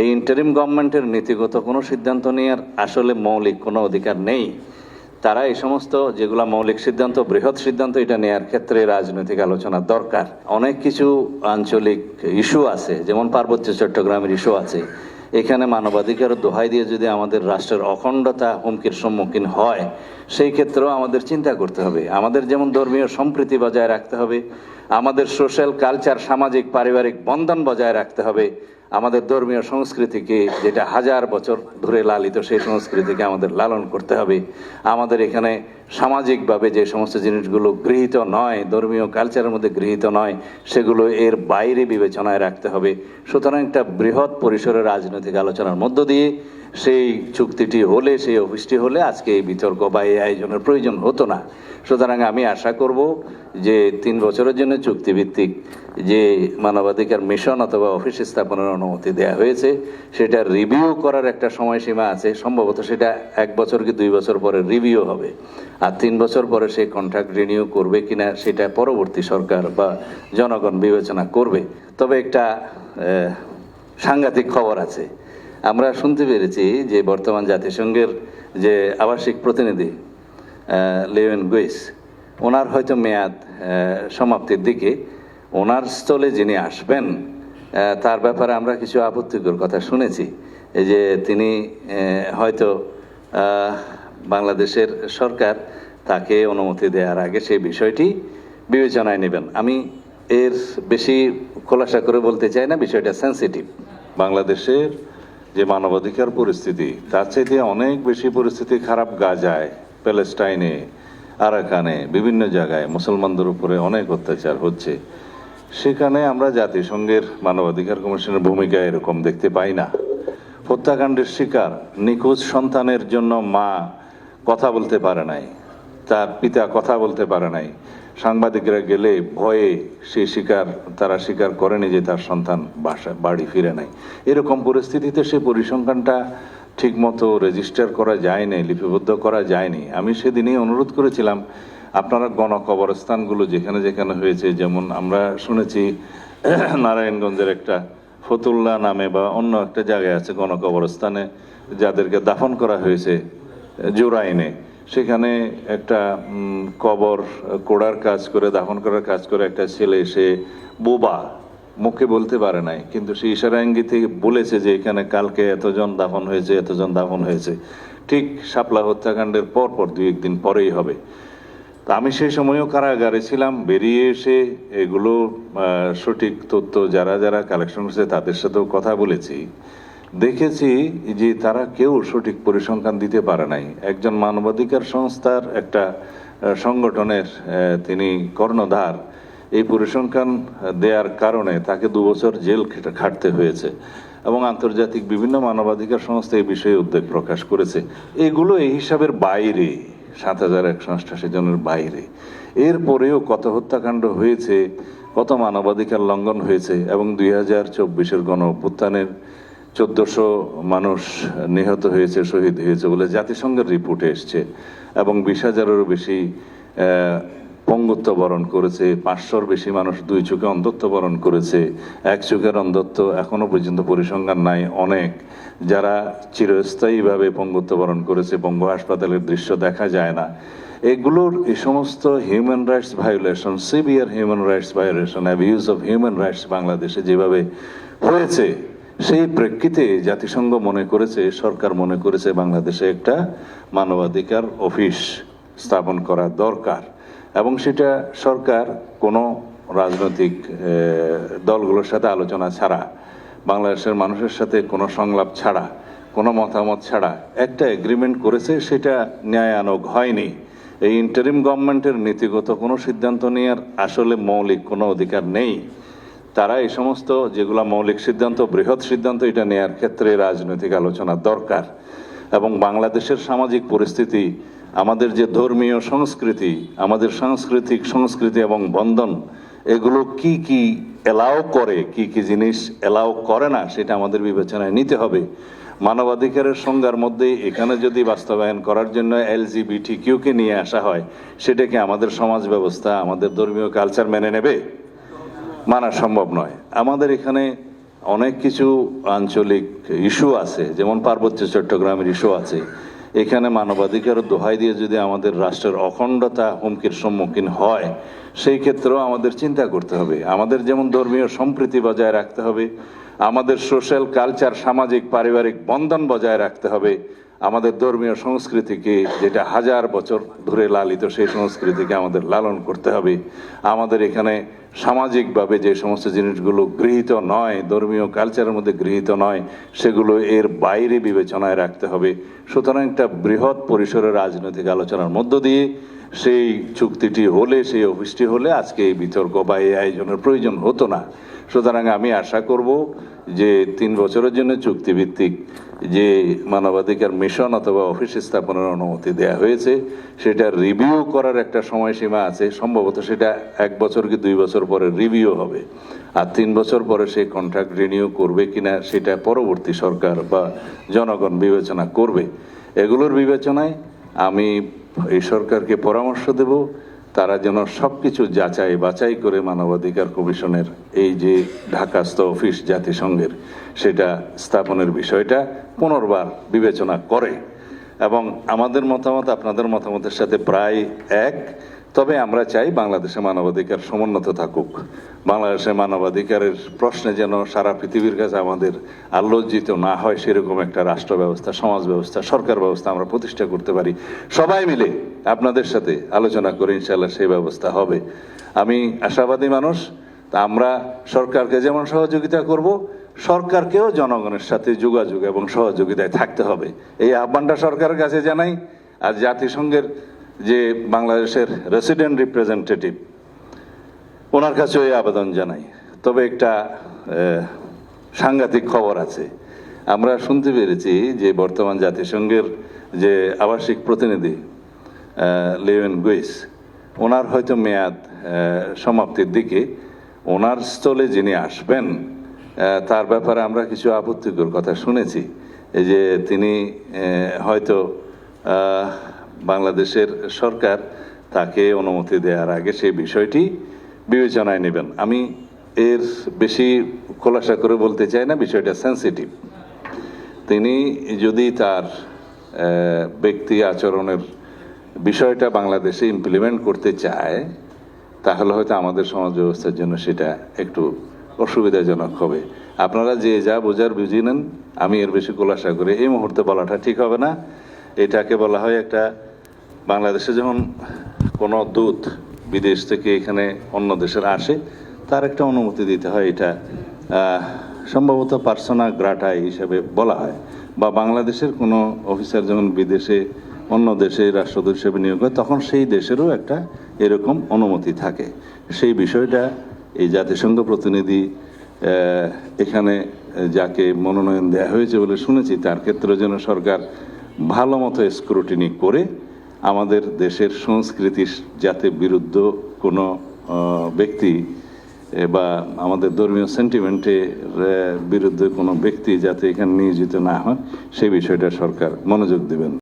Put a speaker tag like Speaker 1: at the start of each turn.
Speaker 1: এই ইন্টারিম গভর্নমেন্টের নীতিগত কোনো সিদ্ধান্ত নেওয়ার আসলে মৌলিক কোনো অধিকার নেই। তারা এই সমস্ত যেগুলো মৌলিক সিদ্ধান্ত, বৃহৎ সিদ্ধান্ত, এটা নেয়ার ক্ষেত্রে রাজনৈতিক আলোচনা দরকার। অনেক কিছু আঞ্চলিক ইস্যু আছে, যেমন পার্বত্য চট্টগ্রামের ইস্যু আছে। এখানে মানবাধিকার দোহাই দিয়ে যদি আমাদের রাষ্ট্রের অখণ্ডতা হুমকির সম্মুখীন হয়, সেই ক্ষেত্রেও আমাদের চিন্তা করতে হবে। আমাদের যেমন ধর্মীয় সম্প্রীতি বজায় রাখতে হবে, আমাদের সোশ্যাল কালচার সামাজিক, পারিবারিক বন্ধন বজায় রাখতে হবে আমাদের ধর্মীয় সংস্কৃতিকে যেটা হাজার বছর ধরে লালিত, সেই সংস্কৃতিকে আমাদের লালন করতে হবে। আমাদের এখানে সামাজিকভাবে যে সমস্ত জিনিসগুলো গৃহীত নয়, ধর্মীয় কালচারের মধ্যে গৃহীত নয়, সেগুলো এর বাইরে বিবেচনায় রাখতে হবে। সুতরাং একটা বৃহৎ পরিসরের রাজনৈতিক আলোচনার মধ্য দিয়ে সেই চুক্তিটি হলে, সেই অফিসটি হলে আজকে এই বিতর্ক বা এই আয়োজনের প্রয়োজন হতো না। সুতরাং আমি আশা করব যে তিন বছরের জন্য চুক্তিভিত্তিক যে মানবাধিকার মিশন অথবা অফিস স্থাপনের অনুমতি দেওয়া হয়েছে, সেটা রিভিউ করার একটা সময়সীমা আছে। সম্ভবত সেটা এক বছর কি দুই বছর পরে রিভিউ হবে। আর তিন বছর পরে সেই কন্ট্রাক্ট রিনিউ করবে কিনা, সেটা পরবর্তী সরকার বা জনগণ বিবেচনা করবে। তবে একটা সাংঘাতিক খবর আছে। আমরা শুনতে পেরেছি যে বর্তমান জাতিসংঘের যে আবাসিক প্রতিনিধি লেভেন গুইস ওনার হয়তো মেয়াদ সমাপ্তির দিকে। ওনার স্থলে যিনি আসবেন তার ব্যাপারে আমরা কিছু আপত্তিকর কথা শুনেছি। যে তিনি হয়তো বাংলাদেশের সরকার তাকে অনুমতি দেওয়ার আগে সেই বিষয়টি বিবেচনায় নেবেন। আমি এর বেশি খোলাসা করে বলতে চাই না, বিষয়টা সেন্সিটিভ
Speaker 2: বাংলাদেশের যে মানবাধিকার পরিস্থিতি, তার চাইতে অনেক বেশি পরিস্থিতি খারাপ গাজায় প্যালেস্টাইনে, আরাকানে, বিভিন্ন জায়গায় মুসলমানদের উপরে অনেক অত্যাচার হচ্ছে। সেখানে আমরা জাতিসংঘের মানবাধিকার কমিশনের ভূমিকা এরকম দেখতে পাই না। হত্যাকাণ্ডের শিকার নিখোঁজ সন্তানের জন্য মা কথা বলতে পারে নাই, তার পিতা কথা বলতে পারে নাই। সাংবাদিকরা গেলে ভয়ে সে শিকার, তারা স্বীকার করেনি যে তার সন্তান বাসা, বাড়ি ফিরে নাই। এরকম পরিস্থিতিতে সে পরিসংখ্যানটা ঠিকমতো রেজিস্টার করা যায়নি, লিপিবদ্ধ করা যায়নি। আমি সেদিনই অনুরোধ করেছিলাম, আপনারা গণকবরস্থানগুলো যেখানে যেখানে হয়েছে, যেমন আমরা শুনেছি, নারায়ণগঞ্জের একটা ফতুল্লা নামে বা অন্য একটা জায়গায় আছে গণকবরস্থানে, যাদেরকে দাফন করা হয়েছে জোরাইনে। সেখানে একটা কবর, কোড়ার কাজ করে, দাফন করার কাজ করে একটা ছেলে, সে বোবা। মুখে বলতে পারে নাই, কিন্তু সে ইশারা ইঙ্গিতে বলেছে যে এখানে কালকে এতজন দাফন হয়েছে, এতজন দাফন হয়েছে। ঠিক শাপলা হত্যাকাণ্ডের পর পর দুই একদিন পরেই হবে। তা আমি সেই সময়ও কারাগারে ছিলাম, বেরিয়ে এসে এগুলো সঠিক তথ্য যারা যারা কালেকশন করেছে তাদের সাথেও কথা বলেছি। দেখেছি যে তারা কেউ সঠিক পরিসংখ্যান দিতে পারে নাই। একজন মানবাধিকার সংস্থার একটা সংগঠনের তিনি কর্ণধার। এই পরিসংখ্যান দেওয়ার কারণে তাকে দু বছর জেল খাটতে হয়েছে এবং আন্তর্জাতিক বিভিন্ন মানবাধিকার সংস্থা এই বিষয়ে উদ্বেগ প্রকাশ করেছে। এগুলো এই হিসাবের বাইরে, সাত হাজার একশো অষ্টাশি জনের বাইরে। এরপরেও কত হত্যাকাণ্ড হয়েছে, কত মানবাধিকার লঙ্ঘন হয়েছে এবং দুই হাজার চব্বিশের গণ অভ্যুত্থানের চোদ্দশো মানুষ নিহত হয়েছে, শহীদ হয়েছে বলে জাতিসংঘের রিপোর্টে এসছে এবং বিশ হাজারেরও বেশি পঙ্গুত্ব বরণ করেছে, পাঁচশোর বেশি মানুষ দুই চোখে অন্ধত্ব বরণ করেছে, এক চোখের অন্ধত্ব এখনও পর্যন্ত পরিসংখ্যান নাই, অনেক। যারা চিরস্থায়ীভাবে পঙ্গুত্ব বরণ করেছে বঙ্গ হাসপাতালের দৃশ্য দেখা যায় না। এগুলোর এই সমস্ত human rights violation severe human rights violation abuse of human rights বাংলাদেশে যেভাবে হয়েছে, সেই প্রেক্ষিতে জাতিসংঘ মনে করেছে, সরকার মনে করেছে বাংলাদেশে একটা মানবাধিকার অফিস স্থাপন করা দরকার। এবং সেটা সরকার কোনো রাজনৈতিক দলগুলোর সাথে আলোচনা ছাড়া, বাংলাদেশের মানুষের সাথে কোনো সংলাপ ছাড়া, কোনো মতামত ছাড়া একটা এগ্রিমেন্ট করেছে, সেটা ন্যায় ন্যায়ানক হয়নি। এই ইন্টারিম গভর্নমেন্টের নীতিগত কোনো সিদ্ধান্ত নেওয়ার আসলে মৌলিক কোনো অধিকার নেই। তারা এই সমস্ত যেগুলো মৌলিক সিদ্ধান্ত, বৃহৎ সিদ্ধান্ত, এটা নেয়ার ক্ষেত্রে রাজনৈতিক আলোচনা দরকার। এবং বাংলাদেশের সামাজিক পরিস্থিতি, আমাদের যে ধর্মীয় সংস্কৃতি, আমাদের সাংস্কৃতিক সংস্কৃতি এবং বন্ধন, এগুলো কি কি এলাও করে, কি কি জিনিস এলাও করে না, সেটা আমাদের বিবেচনায় নিতে হবে। মানবাধিকারের সংজ্ঞার মধ্যে এখানে যদি বাস্তবায়ন করার জন্য এলজিবিটি কিউকে নিয়ে আসা হয় সেটাকে আমাদের সমাজ ব্যবস্থা, আমাদের ধর্মীয় কালচার মেনে নেবে? মানা সম্ভব নয়। আমাদের এখানে অনেক কিছু আঞ্চলিক ইস্যু আছে, যেমন পার্বত্য চট্টগ্রামের ইস্যু আছে। এখানে মানবাধিকার দোহাই দিয়ে যদি আমাদের রাষ্ট্রের অখণ্ডতা হুমকির সম্মুখীন হয়, সেই ক্ষেত্রেও আমাদের চিন্তা করতে হবে। আমাদের যেমন ধর্মীয় সম্প্রীতি বজায় রাখতে হবে, আমাদের সোশ্যাল কালচার, সামাজিক, পারিবারিক বন্ধন বজায় রাখতে হবে আমাদের ধর্মীয় সংস্কৃতিকে যেটা হাজার বছর ধরে লালিত, সেই সংস্কৃতিকে আমাদের লালন করতে হবে। আমাদের এখানে সামাজিকভাবে যে সমস্ত জিনিসগুলো গৃহীত নয়, ধর্মীয় কালচারের মধ্যে গৃহীত নয়, সেগুলো এর বাইরে বিবেচনায় রাখতে হবে। সুতরাং একটা বৃহৎ পরিসরের রাজনৈতিক আলোচনার মধ্য দিয়ে সেই চুক্তিটি হলে, সেই অফিসটি হলে আজকে এই বিতর্ক বা এই আয়োজনের প্রয়োজন হতো না। সুতরাং আমি আশা করব যে তিন বছরের জন্য চুক্তিভিত্তিক যে মানবাধিকার মিশন অথবা অফিস স্থাপনের অনুমতি দেয়া হয়েছে, সেটা রিভিউ করার একটা সময়সীমা আছে। সম্ভবত সেটা এক বছর কি দুই বছর পরে রিভিউ হবে। আর তিন বছর পরে সেই কন্ট্রাক্ট রিনিউ করবে কিনা, সেটা পরবর্তী সরকার বা জনগণ বিবেচনা করবে। এগুলোর বিবেচনায় আমি এই সরকারকে পরামর্শ দেব। তারা যেন সব কিছু যাচাই বাছাই করে মানবাধিকার কমিশনের এই যে ঢাকাস্থ অফিস জাতিসংঘের, সেটা স্থাপনের বিষয়টা পুনর্বার বিবেচনা করে। এবং আমাদের মতামত আপনাদের মতামতের সাথে প্রায় এক। তবে আমরা চাই বাংলাদেশে মানবাধিকার সমুন্নত থাকুক। বাংলাদেশে মানবাধিকারের প্রশ্নে যেন সারা পৃথিবীর কাছে আমাদের আলোচিত না হয় সেরকম একটা রাষ্ট্র ব্যবস্থা সমাজ ব্যবস্থা সরকার ব্যবস্থা আমরা প্রতিষ্ঠা করতে পারি। সবাই মিলে আপনাদের সাথে আলোচনা করে ইনশাল্লাহ সেই ব্যবস্থা হবে। আমি আশাবাদী মানুষ, তা আমরা সরকারকে যেমন সহযোগিতা করব, সরকারকেও জনগণের সাথে যোগাযোগ এবং সহযোগিতায় থাকতে হবে। এই আহ্বানটা সরকারের কাছে জানাই, আর জাতিসংঘের যে বাংলাদেশের রেসিডেন্ট রিপ্রেজেন্টেটিভ ওনার কাছে ওই আবেদন জানাই। তবে একটা সাংঘাতিক খবর আছে। আমরা শুনতে পেরেছি যে বর্তমান জাতিসংঘের যে আবাসিক প্রতিনিধি লেভেন গুইস, ওনার হয়তো মেয়াদ সমাপ্তির দিকে। ওনার স্থলে যিনি আসবেন তার ব্যাপারে আমরা কিছু আপত্তিকর কথা শুনেছি। যে তিনি হয়তো বাংলাদেশের সরকার তাকে অনুমতি দেওয়ার আগে সেই বিষয়টি বিবেচনায় নেবেন। আমি এর বেশি খোলাসা করে বলতে চাই না, বিষয়টা সেন্সিটিভ তিনি যদি তার ব্যক্তি আচরণের বিষয়টা বাংলাদেশে ইমপ্লিমেন্ট করতে চায়, তাহলে হয়তো আমাদের সমাজ ব্যবস্থার জন্য সেটা একটু অসুবিধাজনক হবে। আপনারা যে যা বোঝার বুঝিয়ে নেন, আমি এর বেশি খোলাসা করে এই মুহূর্তে বলাটা ঠিক হবে না। এটাকে বলা হয় একটা, বাংলাদেশে যখন কোনো দূত বিদেশ থেকে এখানে অন্য দেশের আসে, তার একটা অনুমতি দিতে হয় এটা সম্ভবত পার্সোনা গ্রাটাই হিসেবে বলা হয়। বা বাংলাদেশের কোনো অফিসার যখন বিদেশে অন্য দেশে রাষ্ট্রদূত হিসেবে নিয়োগ হয়, তখন সেই দেশেরও একটা এরকম অনুমতি থাকে। সেই বিষয়টা এই জাতিসংঘ প্রতিনিধি এখানে যাকে মনোনয়ন দেওয়া হয়েছে বলে শুনেছি, তার ক্ষেত্রে যেন সরকার ভালো মতো স্ক্রুটিনি করে আমাদের দেশের সংস্কৃতির যাতে বিরুদ্ধ কোনো ব্যক্তি বা আমাদের ধর্মীয় সেন্টিমেন্টের বিরুদ্ধে কোনো ব্যক্তি যাতে এখানে নিয়োজিত না হয় সেই বিষয়টা সরকার মনোযোগ দেবেন।